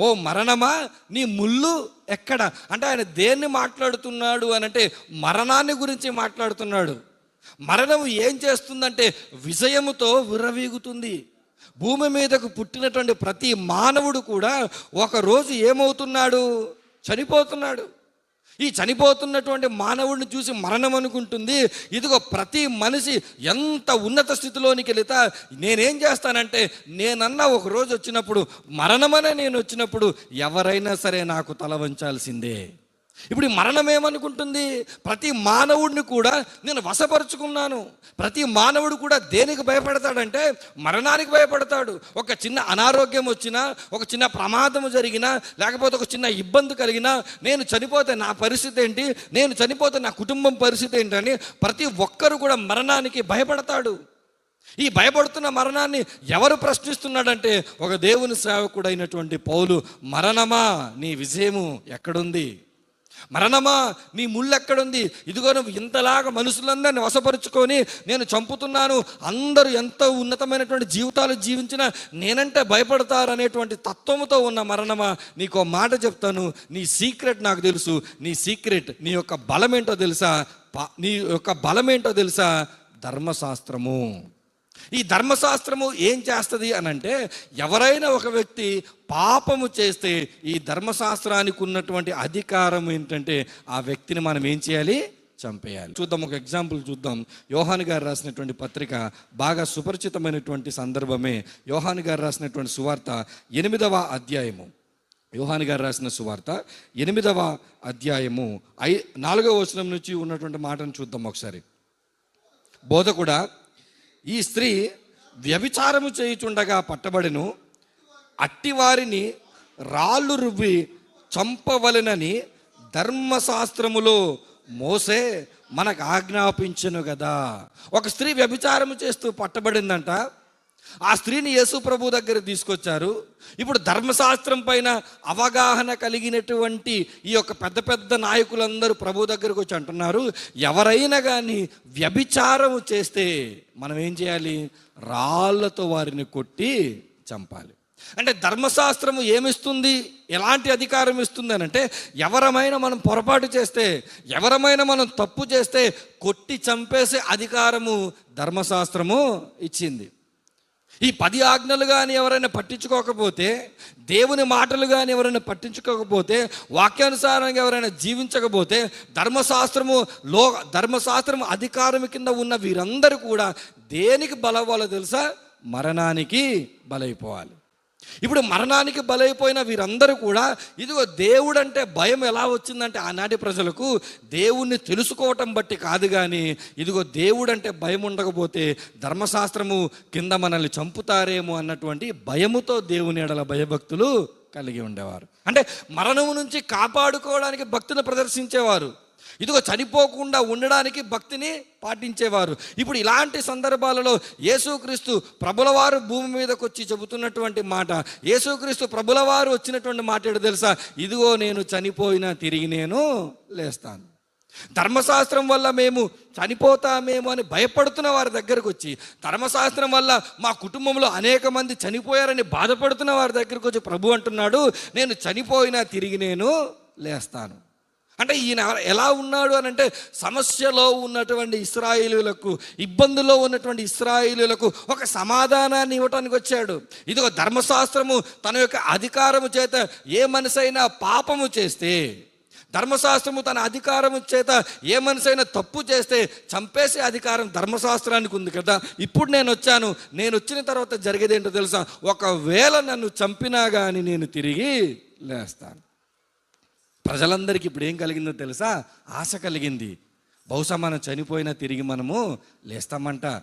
ఓ మరణమా? నీ ముళ్ళు ఎక్కడ? అంటే ఆయన దేన్ని మాట్లాడుతున్నాడు అని అంటే మరణాన్ని గురించి మాట్లాడుతున్నాడు. మరణం ఏం చేస్తుందంటే విజయముతో విర్రవీగుతుంది. భూమి మీదకు పుట్టినటువంటి ప్రతి మానవుడు కూడా ఒకరోజు ఏమవుతున్నాడు? చనిపోతున్నాడు. ఈ చనిపోతున్నటువంటి మానవుడిని చూసి మరణం అనుకుంటుంది. ఇదిగో ప్రతి మనిషి ఎంత ఉన్నత స్థితిలోనికి వెళితే నేనేం చేస్తానంటే నేనన్నా ఒక రోజు వచ్చినప్పుడు మరణమనే నేను వచ్చినప్పుడు ఎవరైనా సరే నాకు తల వంచాల్సిందే. ఇప్పుడు ఈ మరణం ఏమనుకుంటుంది? ప్రతి మానవుడిని కూడా నేను వశపరుచుకున్నాను. ప్రతి మానవుడు కూడా దేనికి భయపడతాడంటే మరణానికి భయపడతాడు. ఒక చిన్న అనారోగ్యం వచ్చినా ఒక చిన్న ప్రమాదం జరిగినా లేకపోతే ఒక చిన్న ఇబ్బంది కలిగినా నేను చనిపోతే నా పరిస్థితి ఏంటి? నేను చనిపోతే నా కుటుంబం పరిస్థితి ఏంటని ప్రతి ఒక్కరు కూడా మరణానికి భయపడతాడు. ఈ భయపడుతున్న మరణాన్ని ఎవరు ప్రశ్నిస్తున్నాడంటే ఒక దేవుని సేవకుడైనటువంటి పౌలు మరణమా? నీ విజయము ఎక్కడుంది? మరణమా? నీ ముళ్ళెక్కడుంది? ఇదిగోను ఇదిగో నువ్వు ఇంతలాగా మనుషులందరినీ వశపరుచుకొని నేను చంపుతున్నాను. అందరూ ఎంతో ఉన్నతమైనటువంటి జీవితాలు జీవించిన నేనంటే భయపడతారు అనేటువంటి తత్వముతో ఉన్న మరణమా? నీకు మాట చెప్తాను. నీ సీక్రెట్ నాకు తెలుసు. నీ సీక్రెట్ నీ యొక్క బలమేంటో తెలుసా? ప- నీ యొక్క బలమేంటో తెలుసా? ధర్మశాస్త్రము. ఈ ధర్మశాస్త్రము ఏం చేస్తుంది అని అంటే ఎవరైనా ఒక వ్యక్తి పాపము చేస్తే ఈ ధర్మశాస్త్రానికి ఉన్నటువంటి అధికారం ఏంటంటే ఆ వ్యక్తిని మనం ఏం చేయాలి? చంపేయాలి. చూద్దాం ఒక ఎగ్జాంపుల్ చూద్దాం. యోహాన్ గారు రాసినటువంటి పత్రిక బాగా సుపరిచితమైనటువంటి సందర్భమే. యోహాన్ గారు రాసినటువంటి సువార్త ఎనిమిదవ అధ్యాయము. యోహాన్ గారు రాసిన సువార్త ఎనిమిదవ అధ్యాయము. ఐ నాలుగవ వచనం నుంచి ఉన్నటువంటి మాటను చూద్దాం ఒకసారి. బోధ కూడా ఈ స్త్రీ వ్యభిచారము చేయుచుండగా పట్టబడిను. అట్టివారిని రాళ్ళు రువ్వి చంపవలెనని ధర్మశాస్త్రములో మోసే మనకు ఆజ్ఞాపించను కదా ఒక స్త్రీ వ్యభిచారము చేస్తూ పట్టబడిందంట. ఆ స్త్రీని యేసు ప్రభు దగ్గర తీసుకొచ్చారు. ఇప్పుడు ధర్మశాస్త్రం పైన అవగాహన కలిగినటువంటి ఈ యొక్క పెద్ద పెద్ద నాయకులందరూ ప్రభు దగ్గరకు వచ్చి అంటున్నారు ఎవరైనా కానీ వ్యభిచారం చేస్తే మనం ఏం చేయాలి? రాళ్ళతో వారిని కొట్టి చంపాలి. అంటే ధర్మశాస్త్రము ఏమిస్తుంది? ఎలాంటి అధికారం ఇస్తుంది అని అంటే ఎవరమైనా మనం పొరపాటు చేస్తే ఎవరమైనా మనం తప్పు చేస్తే కొట్టి చంపేసే అధికారము ధర్మశాస్త్రము ఇచ్చింది. ఈ పది ఆజ్ఞలు కానీ ఎవరైనా పట్టించుకోకపోతే దేవుని మాటలు కానీ ఎవరైనా పట్టించుకోకపోతే వాక్యానుసారంగా ఎవరైనా జీవించకపోతే ధర్మశాస్త్రము లో ధర్మశాస్త్రము అధికారం కింద ఉన్న వీరందరూ కూడా దేనికి బలవ్వాలో తెలుసా? మరణానికి బలైపోవాలి. ఇప్పుడు మరణానికి బలైపోయిన వీరందరూ కూడా ఇదిగో దేవుడు అంటే భయం ఎలా వచ్చిందంటే ఆనాటి ప్రజలకు దేవుణ్ణి తెలుసుకోవటం బట్టి కాదు కానీ ఇదిగో దేవుడు అంటే భయం ఉండకపోతే ధర్మశాస్త్రము కింద మనల్ని చంపుతారేమో అన్నటువంటి భయముతో దేవుని ఎడల భయభక్తులు కలిగి ఉండేవారు. అంటే మరణము నుంచి కాపాడుకోవడానికి భక్తులు ప్రదర్శించేవారు. ఇదిగో చనిపోకుండా ఉండడానికి భక్తిని పాటించేవారు. ఇప్పుడు ఇలాంటి సందర్భాలలో యేసుక్రీస్తు ప్రభులవారు భూమి మీదకి వచ్చి చెబుతున్నటువంటి మాట. యేసుక్రీస్తు ప్రభులవారు వచ్చినటువంటి మాట ఏడు తెలుసా? ఇదిగో నేను చనిపోయినా తిరిగి నేను లేస్తాను. ధర్మశాస్త్రం వల్ల మేము చనిపోతామేమో అని భయపడుతున్న వారి దగ్గరకు వచ్చి ధర్మశాస్త్రం వల్ల మా కుటుంబంలో అనేక మంది చనిపోయారని బాధపడుతున్న వారి దగ్గరకు వచ్చి ప్రభు అంటున్నాడు నేను చనిపోయినా తిరిగి నేను లేస్తాను. అంటే ఈయన ఎలా ఉన్నాడు అని అంటే సమస్యలో ఉన్నటువంటి ఇస్రాయిలులకు ఇబ్బందులో ఉన్నటువంటి ఇస్రాయిలులకు ఒక సమాధానాన్ని ఇవ్వటానికి వచ్చాడు. ఇది ఒక ధర్మశాస్త్రము తన యొక్క అధికారము చేత ఏ మనసైనా పాపము చేస్తే ధర్మశాస్త్రము తన అధికారము చేత ఏ మనసైనా తప్పు చేస్తే చంపేసే అధికారం ధర్మశాస్త్రానికి ఉంది కదా. ఇప్పుడు నేను వచ్చాను నేను వచ్చిన తర్వాత జరిగేది ఏంటో తెలుసా? ఒకవేళ నన్ను చంపినా కానీ నేను తిరిగి లేస్తాను. ప్రజలందరికీ ఇప్పుడు ఏం కలిగిందో తెలుసా? ఆశ కలిగింది. బహుశా మనం చనిపోయినా తిరిగి మనము లేస్తామంట.